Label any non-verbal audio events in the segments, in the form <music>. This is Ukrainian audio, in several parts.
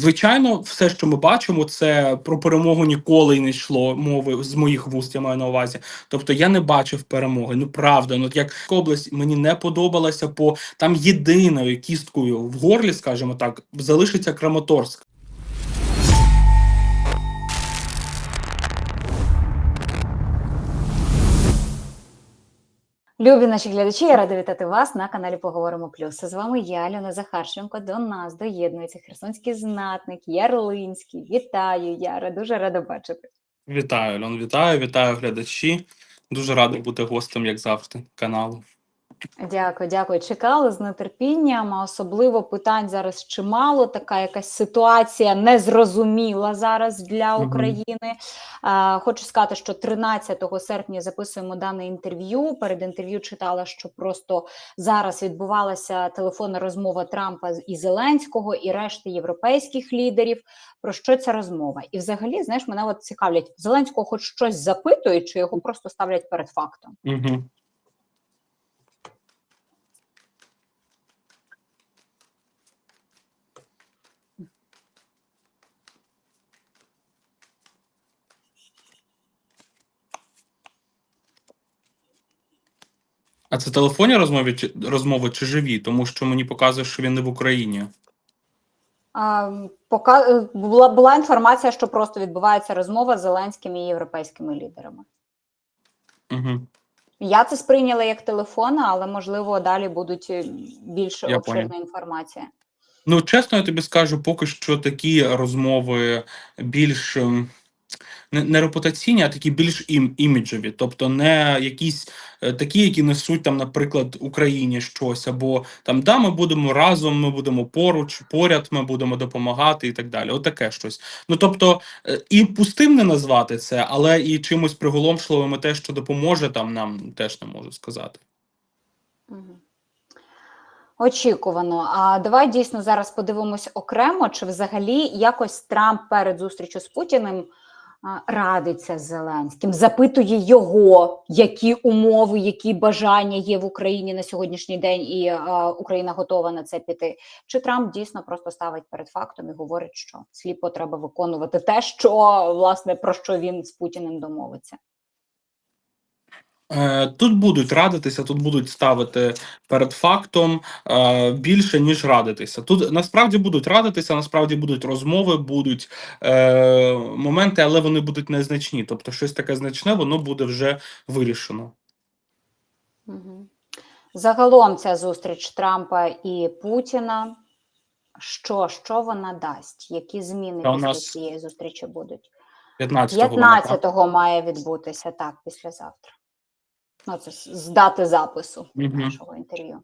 Звичайно, все, що ми бачимо, це про перемогу ніколи не йшло мови з моїх вуст. Я маю на увазі. Тобто я не бачив перемоги. Ну правда, ну як область мені не подобалася, по там єдиною кісткою в горлі, скажімо так, залишиться Краматорськ. Любі наші глядачі, я рада вітати вас на каналі Поговоримо Плюс. З вами я, Альона Захарченко. До нас доєднується херсонський знатник Ярлинський. Вітаю, Яра, дуже рада бачити. Вітаю, Льон, вітаю, вітаю глядачі. Дуже радий бути гостем, як завжди, каналу. Дякую, дякую. Чекали з нетерпінням, а особливо питань зараз чимало. Така якась ситуація незрозуміла зараз для. України. А, хочу сказати, що 13 серпня записуємо дане інтерв'ю. Перед інтерв'ю читала, що просто зараз відбувалася телефонна розмова Трампа і Зеленського і решти європейських лідерів. Про що ця розмова? І взагалі, знаєш, мене от цікавлять Зеленського, хоч щось запитують, чи його просто ставлять перед фактом. Угу. А це телефонні розмови чи розмови чи живі? Тому що мені показує, що він не в Україні. А, пока е, була, була інформація, що просто відбувається розмова з зеленськими і європейськими лідерами. Угу. Я це сприйняла як телефон, але можливо далі будуть е, більш Я обширна інформація. Ну, чесно, я тобі скажу, поки що такі розмови більш ем, не, репутаційні, а такі більш ім, іміджеві, тобто не якісь е, такі, які несуть там, наприклад, Україні щось, або там да, ми будемо разом, ми будемо поруч, поряд, ми будемо допомагати і так далі. Отаке щось. Ну тобто, е, і пустим не назвати це, але і чимось приголомшливим те, що допоможе там нам, теж не можу сказати. Очікувано. А давай дійсно зараз подивимось окремо, чи взагалі якось Трамп перед зустрічю з Путіним радиться з Зеленським, запитує його, які умови, які бажання є в Україні на сьогоднішній день, і Україна готова на це піти. Чи Трамп дійсно просто ставить перед фактом і говорить, що сліпо треба виконувати те, що власне про що він з Путіним домовиться? Е, Тут будуть радитися, тут будуть ставити перед фактом е, більше ніж радитися. Тут насправді будуть радитися, насправді будуть розмови, будуть е, моменти, але вони будуть незначні. Тобто, щось таке значне, воно буде вже вирішено. Загалом ця зустріч Трампа і Путіна. Що, що вона дасть? Які зміни Та після нас цієї зустрічі будуть? 15-го. 15-го має відбутися так, післязавтра. Ну, це з з дати запису Мгм. нашого інтерв'ю.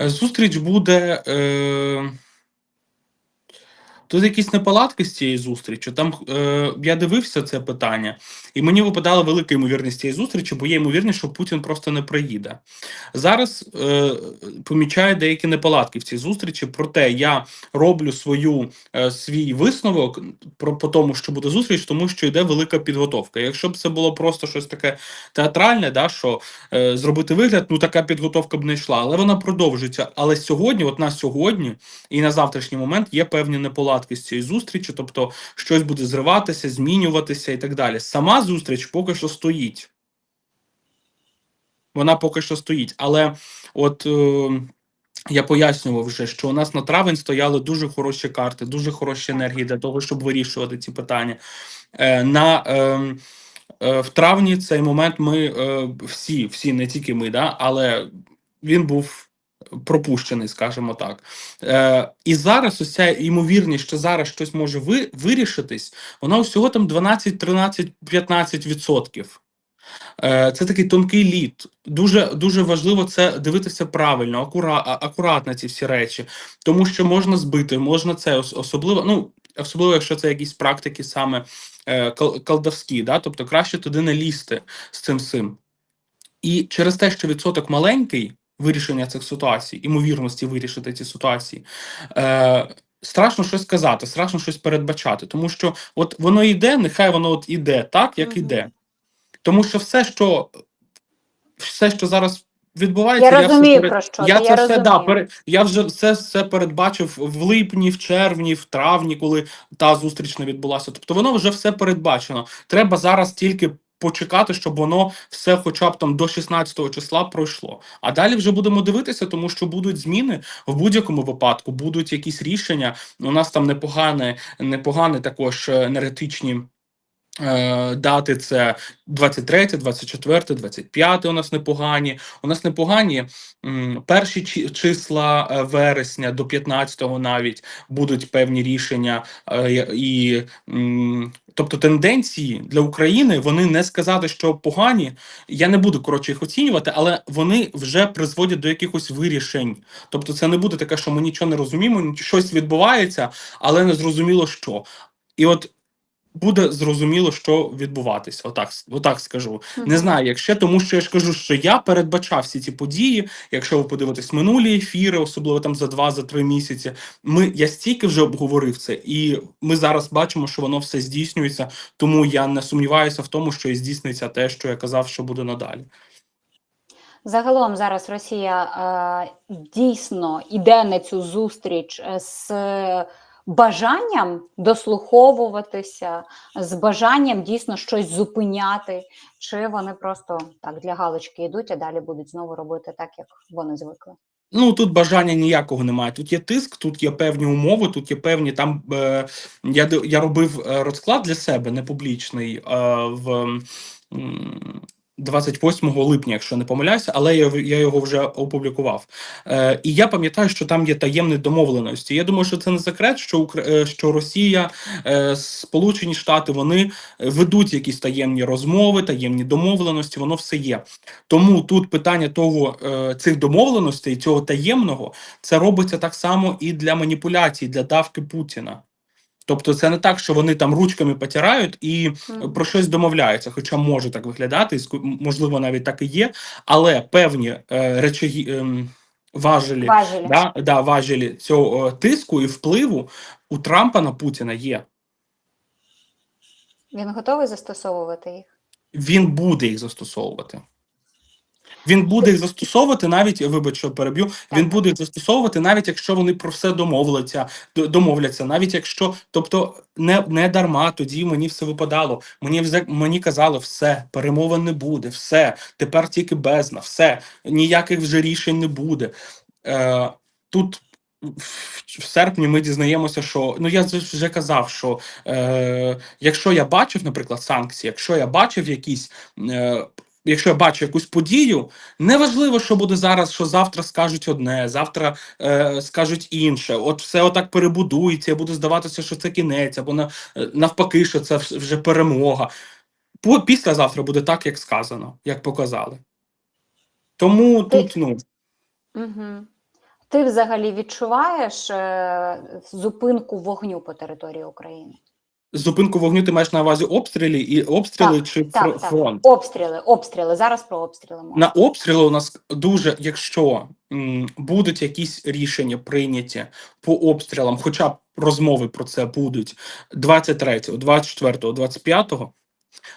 Е, Зустріч буде. Е... Тут якісь неполадки з цієї зустрічі. Там е, я дивився це питання, і мені випадала велика ймовірність цієї зустрічі, бо є ймовірність, що Путін просто не приїде. Зараз е, помічаю деякі неполадки в цій зустрічі. Проте я роблю свою е, свій висновок про по тому, що буде зустріч, тому що йде велика підготовка. Якщо б це було просто щось таке театральне, да що е, зробити вигляд, ну така підготовка б не йшла, але вона продовжується. Але сьогодні, от на сьогодні і на завтрашній момент, є певні неполадки з цієї зустрічі, тобто щось буде зриватися, змінюватися і так далі. Сама зустріч поки що стоїть. Вона поки що стоїть. Але от е, я пояснював вже, що у нас на травень стояли дуже хороші карти, дуже хороші енергії для того, щоб вирішувати ці питання. Е, на е, е, В травні цей момент ми е, всі, всі, не тільки ми, да, але він був пропущений, скажімо так. Е, І зараз ось ця ймовірність, що зараз щось може ви, вирішитись, вона усього там 12, 13, 15 відсотків. Е, Це такий тонкий лід. Дуже дуже важливо це дивитися правильно, акура, акуратно ці всі речі, тому що можна збити, можна це особливо. Ну особливо, якщо це якісь практики саме е, колдовські, да? тобто краще туди не лізти з цим всім. І через те, що відсоток маленький, вирішення цих ситуацій, імовірності вирішити ці ситуації. Е, Страшно щось сказати, страшно щось передбачати, тому що от воно йде, нехай воно от іде так, як іде. Тому що все, що все, що зараз відбувається, Я все розумію, перед- про що я це я все да, розумію. пере, я вже все, все передбачив в липні, в червні, в травні, коли та зустріч не відбулася. Тобто воно вже все передбачено. Треба зараз тільки почекати, щоб воно все, хоча б там до 16 числа пройшло. А далі вже будемо дивитися, тому що будуть зміни в будь-якому випадку, будуть якісь рішення. У нас там непогане, непогане також е, енергетичні. е, Дати це 23, 24, 25 у нас непогані. У нас непогані перші чи- числа е, вересня до 15-го навіть будуть певні рішення. І тобто тенденції для України вони не сказати, що погані. Я не буду коротше їх оцінювати, але вони вже призводять до якихось вирішень. Тобто, це не буде таке, що ми нічого не розуміємо, щось відбувається, але не зрозуміло що. І от буде зрозуміло, що відбуватися. Отак, отак скажу. Не знаю, як ще, тому що я ж кажу, що я передбачав всі ці події. Якщо ви подивитесь минулі ефіри, особливо там за два, за три місяці. Ми я стільки вже обговорив це, і ми зараз бачимо, що воно все здійснюється. Тому я не сумніваюся в тому, що і здійсниться те, що я казав, що буде надалі. Загалом зараз Росія е, дійсно йде на цю зустріч е, з бажанням дослуховуватися, з бажанням дійсно щось зупиняти, чи вони просто так для галочки йдуть, а далі будуть знову робити так, як вони звикли. Ну тут бажання ніякого немає. Тут є тиск, тут є певні умови, тут є певні там. Е, я я робив е, розклад для себе не публічний е, в 28 липня, якщо не помиляюся, але я, я його вже опублікував. Е, і я пам'ятаю, що там є таємні домовленості. Я думаю, що це не секрет, що Укра... е, що Росія, е, Сполучені Штати вони ведуть якісь таємні розмови, таємні домовленості. Воно все є. Тому тут питання того е, цих домовленостей, цього таємного, це робиться так само і для маніпуляцій, для давки Путіна. Тобто, це не так, що вони там ручками потирають і Мгм. про щось домовляються, хоча може так виглядати, можливо, навіть так і є, але певні е, речі ем, важелі, Важелі. да, да, важелі цього е, тиску і впливу у Трампа на Путіна є. Він готовий застосовувати їх. Він буде їх застосовувати. Він буде їх застосовувати навіть, вибач, що переб'ю. Він буде їх застосовувати навіть якщо вони про все домовляться, домовляться, навіть якщо, тобто, не, не дарма тоді мені все випадало. Мені мені казали, все, перемовин не буде, все, тепер тільки бездна, все, ніяких вже рішень не буде. Е, тут в серпні ми дізнаємося, що ну я вже казав, що е, якщо я бачив, наприклад, санкції, якщо я бачив якісь. Е, Якщо я бачу якусь подію, неважливо, що буде зараз, що завтра скажуть одне, завтра е, скажуть інше. От все отак перебудується, і буде здаватися, що це кінець, або на, е, навпаки, що це вже перемога. По- Післязавтра буде так, як сказано, як показали. Тому Ти- тут ну Угу. Ти взагалі відчуваєш е, зупинку вогню по території України? Зупинку вогню ти маєш на увазі обстрілі і обстріли Так, чи Так, фр- так. Обстріли, обстріли. Зараз про обстріли мова. На обстріли у нас дуже, якщо м, будуть якісь рішення прийняті по обстрілам, хоча б розмови про це будуть 23, 24, 25,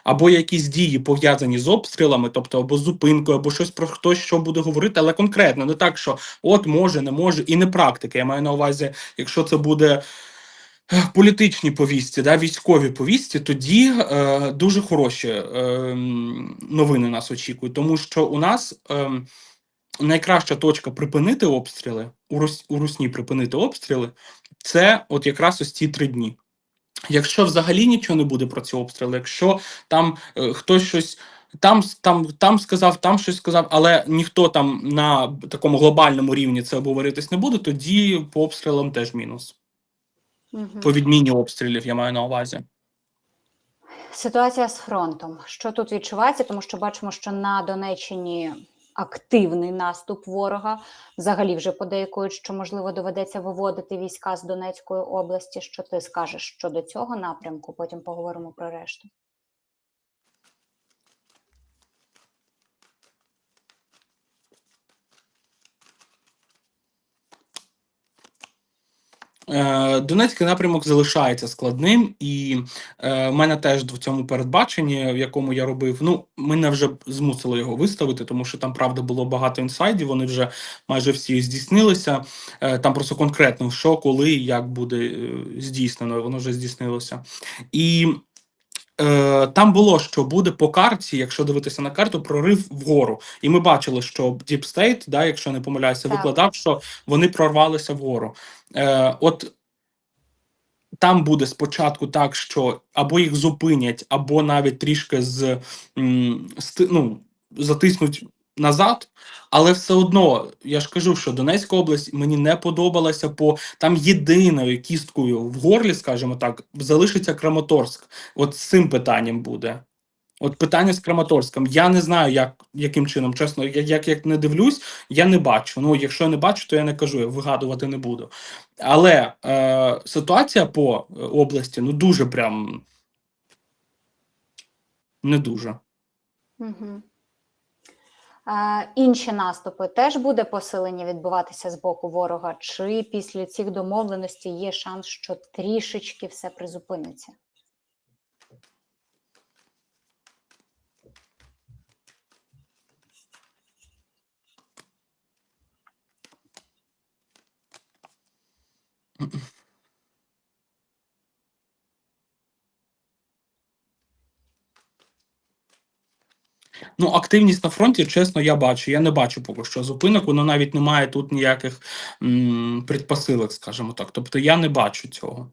або якісь дії пов'язані з обстрілами, тобто або зупинкою, або щось про хтось що буде говорити, але конкретно не так, що от може, не може, і не практика. Я маю на увазі, якщо це буде. Політичні повістці, да, військові повістці, тоді е, дуже хороші е, новини нас очікують, тому що у нас е, найкраща точка припинити обстріли у, Рос, у Русні припинити обстріли це от якраз ось ці три дні. Якщо взагалі нічого не буде про ці обстріли, якщо там е, хтось щось там, там, там сказав, там щось сказав, але ніхто там на такому глобальному рівні це обговоритись не буде, тоді по обстрілам теж мінус. По відміні обстрілів я маю на увазі. Ситуація з фронтом. Що тут відчувається? Тому що бачимо, що на Донеччині активний наступ ворога. Взагалі вже подейкують, що можливо доведеться виводити війська з Донецької області. Що ти скажеш щодо цього напрямку? Потім поговоримо про решту. Донецький напрямок залишається складним, і е, в мене теж в цьому передбаченні, в якому я робив, ну мене вже змусило його виставити, тому що там правда було багато інсайдів. Вони вже майже всі здійснилися. Е, там просто конкретно що, коли, і як буде е, здійснено, воно вже здійснилося. І Е, там було, що буде по карті, якщо дивитися на карту, прорив вгору. І ми бачили, що Deep State, да, якщо не помиляюся, Так. викладав, що вони прорвалися вгору. Е, от там буде спочатку так, що або їх зупинять, або навіть трішки з, ну, затиснуть назад. Але все одно, я ж кажу, що Донецька область мені не подобалася по там єдиною кісткою в горлі, скажімо так, залишиться Краматорськ. От з цим питанням буде. От питання з Краматорськом. Я не знаю, як, яким чином, чесно, я як, як не дивлюсь, я не бачу. Ну, якщо я не бачу, то я не кажу, я вигадувати не буду. Але е, ситуація по е, області ну дуже прям не дуже. Угу. Інші наступи теж буде посилення відбуватися з боку ворога, чи після цих домовленостей є шанс, що трішечки все призупиниться? <clears throat> Ну, активність на фронті, чесно, я бачу. Я не бачу поки що зупинок, воно навіть немає тут ніяких м, предпосилок, скажімо так. Тобто я не бачу цього.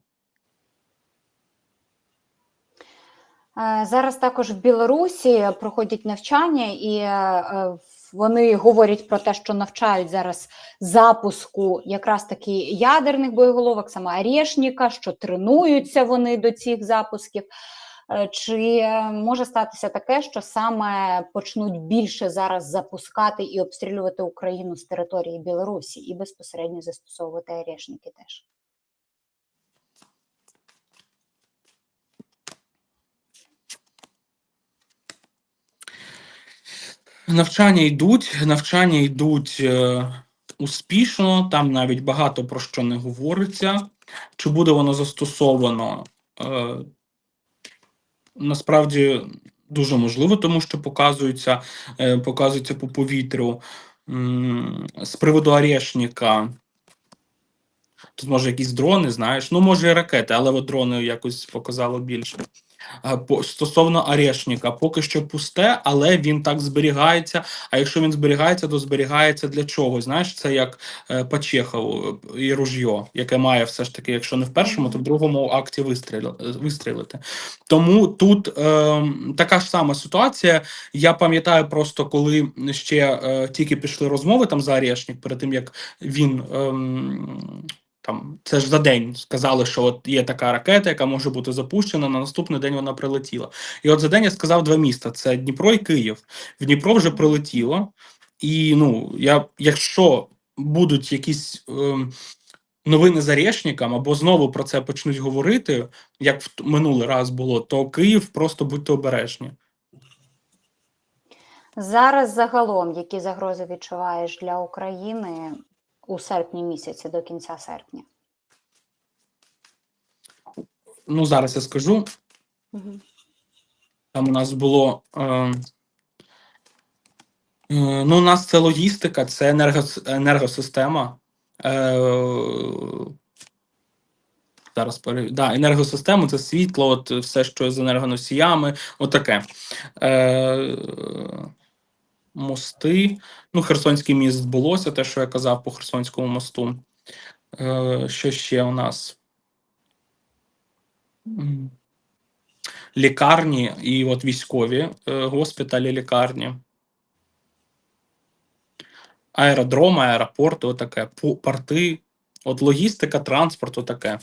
Е, Зараз також в Білорусі проходять навчання, і е, е, вони говорять про те, що навчають зараз запуску якраз таки ядерних боєголовок, саме Орешника, що тренуються вони до цих запусків. Е, Чи може статися таке, що саме почнуть більше зараз запускати і обстрілювати Україну з території Білорусі і безпосередньо застосовувати Орешники теж? Навчання йдуть, навчання йдуть е, успішно, там навіть багато про що не говориться. Чи буде воно застосовано? Е, насправді дуже можливо, тому що показується, е, показується по повітрю. З приводу Орешника. Тут може якісь дрони, знаєш, ну може і ракети, але от дрони якось показало більше. Е, Стосовно Орешника, поки що пусте, але він так зберігається. А якщо він зберігається, то зберігається для чого? Знаєш, це як е, е, і ружьо, яке має все ж таки, якщо не в першому, то в другому акті е, вистрілити. Тому тут е, така ж сама ситуація. Я пам'ятаю просто, коли ще е, тільки пішли розмови там за Орешник, перед тим як він. ем, там це ж за день сказали, що от є така ракета, яка може бути запущена. На наступний день вона прилетіла. І от за день я сказав два міста: це Дніпро і Київ. В Дніпро вже прилетіло. І ну, я, якщо будуть якісь ем, новини з Орешником, або знову про це почнуть говорити, як в минулий раз було, то Київ просто будьте обережні. Зараз загалом, які загрози відчуваєш для України у серпні місяці до кінця серпня? Ну, зараз я скажу. Там у нас було. Е, е, ну, у нас це логістика, це енергос, енергосистема. Е, зараз пере... да, енергосистема це світло, от все, що з енергоносіями, отаке. Е, мости. Ну, Херсонський міст збулося, те, що я казав по Херсонському мосту. Е, що ще у нас? Лікарні і от військові е, госпіталі, лікарні. Аеродроми, аеропорти, отаке, порти, от логістика, транспорт, отаке.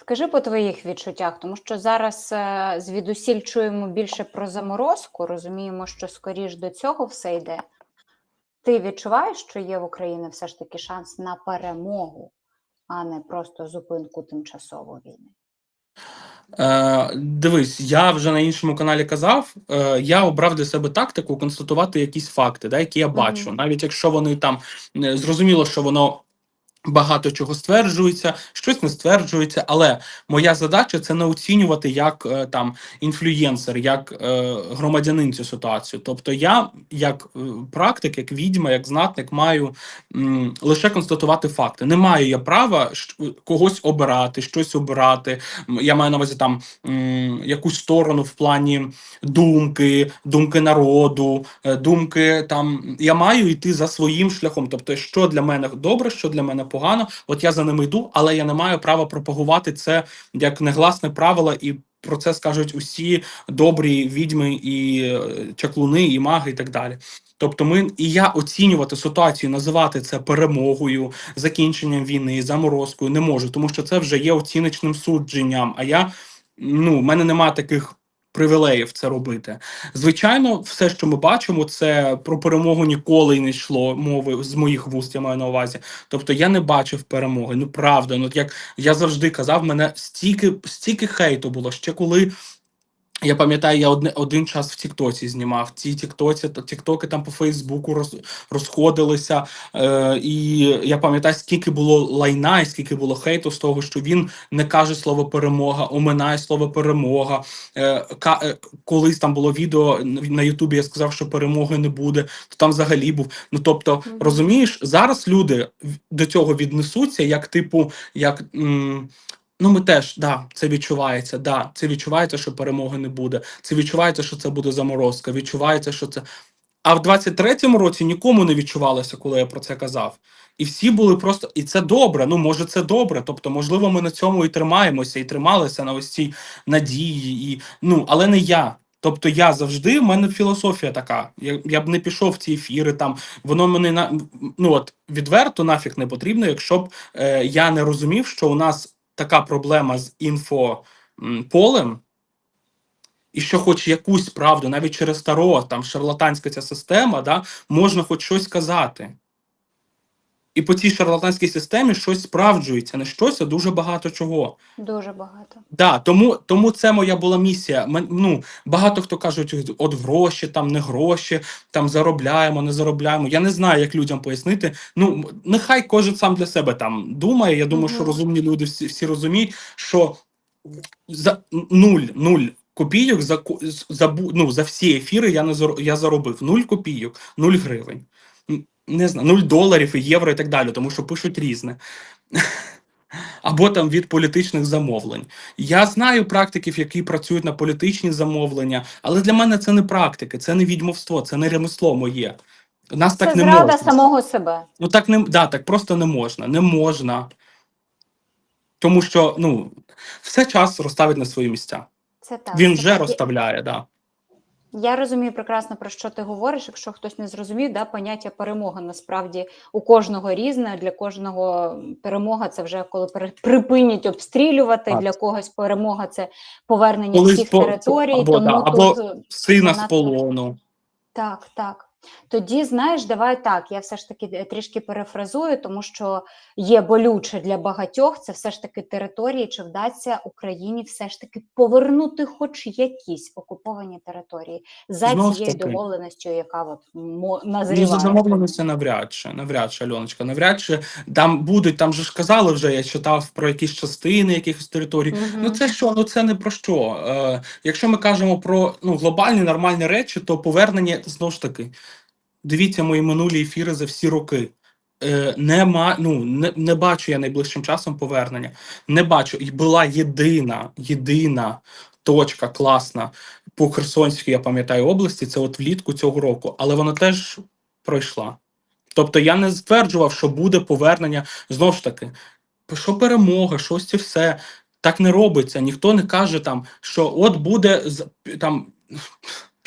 Скажи по твоїх відчуттях, тому що зараз е, звідусіль чуємо більше про заморозку, розуміємо, що скоріш до цього все йде. Ти відчуваєш, що є в Україні все ж таки шанс на перемогу, а не просто зупинку тимчасово війни? Е, дивись, я вже на іншому каналі казав. Е, я обрав для себе тактику констатувати якісь факти, да, які я бачу. Мгм. Навіть якщо вони там е, зрозуміло, що воно Багато чого стверджується, щось не стверджується, але моя задача це не оцінювати як е, там інфлюєнсер, як е, громадянин цю ситуацію. Тобто, я, як е, практик, як відьма, як знатник, маю м, лише констатувати факти. Не маю я права когось обирати, щось обирати. Я маю на увазі там м, якусь сторону в плані думки, думки народу, е, думки там. Я маю йти за своїм шляхом. Тобто, що для мене добре, що для мене погано, от я за ними йду, але я не маю права пропагувати це як негласне правило, і про це скажуть усі добрі відьми і е, чаклуни, і маги, і так далі. Тобто, ми і я оцінювати ситуацію, називати це перемогою, закінченням війни, заморозкою не можу, тому що це вже є оціночним судженням. А я ну, в мене немає таких привілеїв це робити. Звичайно, все, що ми бачимо, це про перемогу ніколи не йшло мови з моїх вуст, я маю на увазі. Тобто я не бачив перемоги. Ну правда, ну як я завжди казав, мене стільки, стільки хейту було ще коли. Я пам'ятаю, я одне, один час в Тіктоці знімав. Ці Тіктоці, та Тіктоки там по Фейсбуку роз, розходилися. Е, і я пам'ятаю, скільки було лайна і скільки було хейту з того, що він не каже слово перемога, оминає слово перемога. Е, ка, е, колись там було відео на Ютубі, я сказав, що перемоги не буде, то там взагалі був. Ну тобто, Мгм. розумієш, зараз люди до цього віднесуться, як типу, як. М, Ну, ми теж, да, це відчувається. Да, це відчувається, що перемоги не буде. Це відчувається, що це буде заморозка. Відчувається, що це. А в 23-му році нікому не відчувалося, коли я про це казав. І всі були просто, і це добре. Ну, може, це добре. Тобто, можливо, ми на цьому і тримаємося, і трималися на ось цій надії, і ну, але не я. Тобто я завжди, в мене філософія така. Я, я б не пішов в ці ефіри, там воно мене на ну от відверто нафіг не потрібно, якщо б е, я не розумів, що у нас така проблема з інфополем, і що хоч якусь правду, навіть через таро, там шарлатанська ця система, да, можна хоч щось казати. І по цій шарлатанській системі щось справджується, не щось, а дуже багато чого. Дуже багато. Да, тому, тому це моя була місія. Мен, ну, багато хто кажуть, от гроші, там не гроші, там заробляємо, не заробляємо. Я не знаю, як людям пояснити. Ну, нехай кожен сам для себе там думає. Я думаю, що розумні люди всі, всі розуміють, що за нуль, нуль копійок за, за, ну, за всі ефіри я не я заробив нуль копійок, нуль гривень. Не знаю, нуль доларів і євро і так далі, тому що пишуть різне. Або там від політичних замовлень. Я знаю практиків, які працюють на політичні замовлення, але для мене це не практики, це не відьмовство, це не ремесло моє. Нас Це так не зрада можна. самого себе. Ну так не да, так просто не можна. Не можна. Тому що ну, все час розставить на свої місця. Це так. Він це вже так. розставляє, да. Я розумію прекрасно про що ти говориш. Якщо хтось не зрозумів, да, поняття перемога насправді у кожного різне. Для кожного перемога це вже коли припинять обстрілювати. Так. Для когось перемога це повернення Колись всіх по- територій. або, тому да, або тут Сина з полону. Так, так. Тоді, знаєш, давай так. Я все ж таки е, трішки перефразую, тому що є болюче для багатьох. Це все ж таки території, чи вдасться Україні все ж таки повернути хоч якісь окуповані території за Знову ж цією таки. домовленістю, яка от назріває. за замовленості навряд чи, навряд чи, Альоночка, навряд чи там будуть, там же ж казали вже, я читав про якісь частини якихось територій. Мгм. Ну це що? Ну це не про що. Е, якщо ми кажемо про ну, глобальні нормальні речі, то повернення знову ж таки. Дивіться мої минулі ефіри за всі роки. Е, нема, ну, не, не бачу я найближчим часом повернення. Не бачу. І була єдина, єдина точка класна по Херсонській, я пам'ятаю, області, це от влітку цього року, але вона теж пройшла. Тобто я не стверджував, що буде повернення. Знову ж таки, що перемога, щось це все. Так не робиться. Ніхто не каже там, що от буде там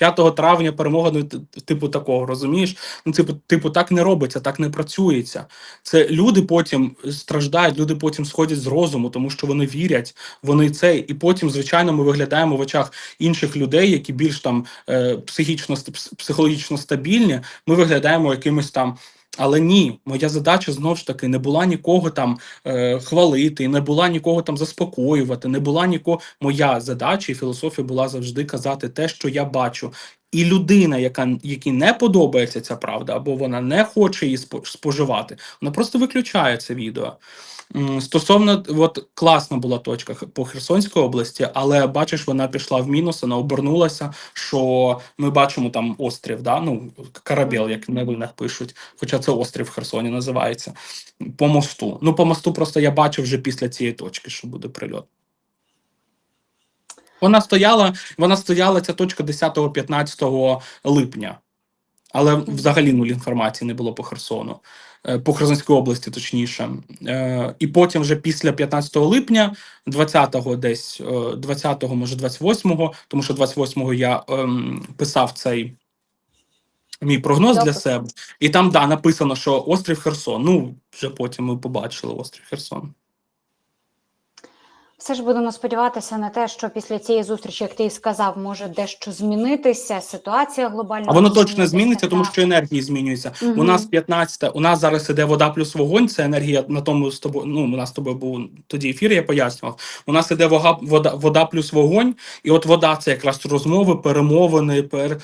5 травня перемога, ну, типу такого, розумієш? Ну, типу, типу, так не робиться, так не працюється. Це люди потім страждають, люди потім сходять з розуму, тому що вони вірять, вони це, і потім, звичайно, ми виглядаємо в очах інших людей, які більш там е, психічно психологічно стабільні. Ми виглядаємо якимось там. Але ні, моя задача знову ж таки не була нікого там е, хвалити, не була нікого там заспокоювати, не була нікого. Моя задача і філософія була завжди казати те, що я бачу. І людина, яка якій не подобається ця правда, або вона не хоче її спо- споживати, вона просто виключає це відео. Стосовно, от класна була точка по Херсонській області, але бачиш, вона пішла в мінус, вона обернулася. Що ми бачимо там острів, да? ну корабель, як в новинах пишуть, хоча це острів в Херсоні називається. По мосту. Ну, по мосту просто я бачив вже після цієї точки, що буде прильот. Вона стояла, вона стояла ця точка 10-15 липня, але взагалі нуль інформації не було по Херсону, по Херсонській області, точніше. Е, І потім, вже після 15 липня, 20-го десь, е, 20-го, може 28-го, тому що 28-го я ем, писав цей. Мій прогноз для себе, і там да написано, що острів Херсон. Ну вже потім ми побачили острів Херсон. Все ж будемо сподіватися на те, що після цієї зустрічі, як ти і сказав, може дещо змінитися. Ситуація глобальна. А воно точно зміниться, тому що енергії змінюються. У нас 15, у нас зараз іде вода плюс вогонь. Це енергія на тому з тобою. Ну, у нас з тобою був тоді ефір, я пояснював. У нас іде вога, вода, вода плюс вогонь, і от вода це якраз розмови, перемовини, пер.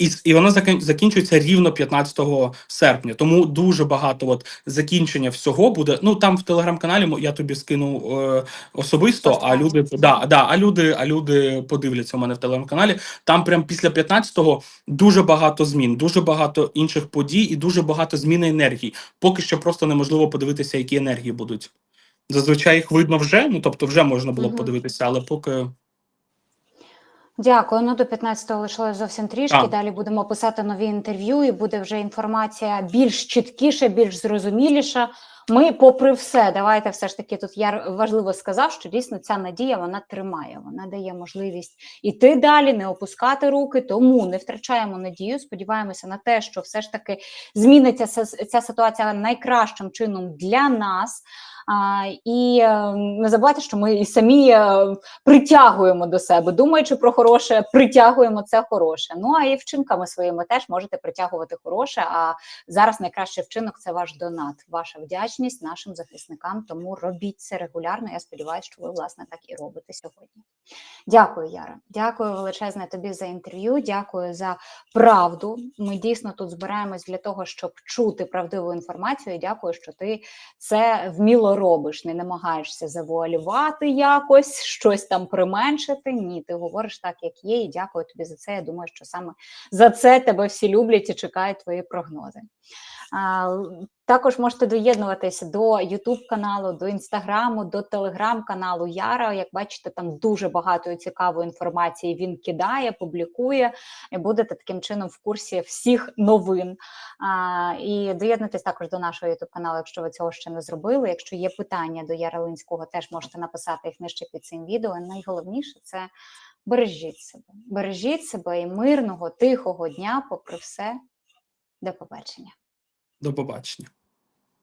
І, і воно закінчується рівно 15 серпня. Тому дуже багато от закінчення всього буде. Ну там в телеграм-каналі я тобі скину е, особисто, а люди да, да, а люди, а люди подивляться у мене в телеграм-каналі. Там прям після 15-го дуже багато змін, дуже багато інших подій і дуже багато змін енергії. Поки що просто неможливо подивитися, які енергії будуть. Зазвичай їх видно вже, ну тобто вже можна було Мгм. подивитися, але поки Дякую. Ну до 15-го лишилось зовсім трішки. Так. Далі будемо писати нові інтерв'ю, і буде вже інформація більш чіткіша, більш зрозуміліша. Ми, попри все, давайте все ж таки тут я важливо сказав, що дійсно ця надія вона тримає, вона дає можливість іти далі, не опускати руки. Тому не втрачаємо надію. Сподіваємося на те, що все ж таки зміниться ця ситуація найкращим чином для нас. І е, не забувайте, що ми і самі е, притягуємо до себе, думаючи про хороше, притягуємо це хороше. Ну а і вчинками своїми теж можете притягувати хороше. А зараз найкращий вчинок це ваш донат, ваша вдячність нашим захисникам. Тому робіть це регулярно. Я сподіваюся, що ви власне так і робите сьогодні. Дякую, Яра. Дякую величезне тобі за інтерв'ю. Дякую за правду. Ми дійсно тут збираємось для того, щоб чути правдиву інформацію. Дякую, що ти це вміло робиш. Не намагаєшся завуалювати якось, щось там применшити. Ні, ти говориш так, як є, і дякую тобі за це. Я думаю, що саме за це тебе всі люблять і чекають твої прогнози. Також можете доєднуватися до YouTube каналу, до інстаграму, до телеграм-каналу Яра. Як бачите, там дуже багато цікавої інформації він кидає, публікує, і будете таким чином в курсі всіх новин. А, і доєднуйтесь також до нашого youtube каналу, якщо ви цього ще не зробили. Якщо є питання до Яра Линського, теж можете написати їх нижче під цим відео. І найголовніше це бережіть себе. Бережіть себе і мирного, тихого дня, попри все. До побачення. До побачення.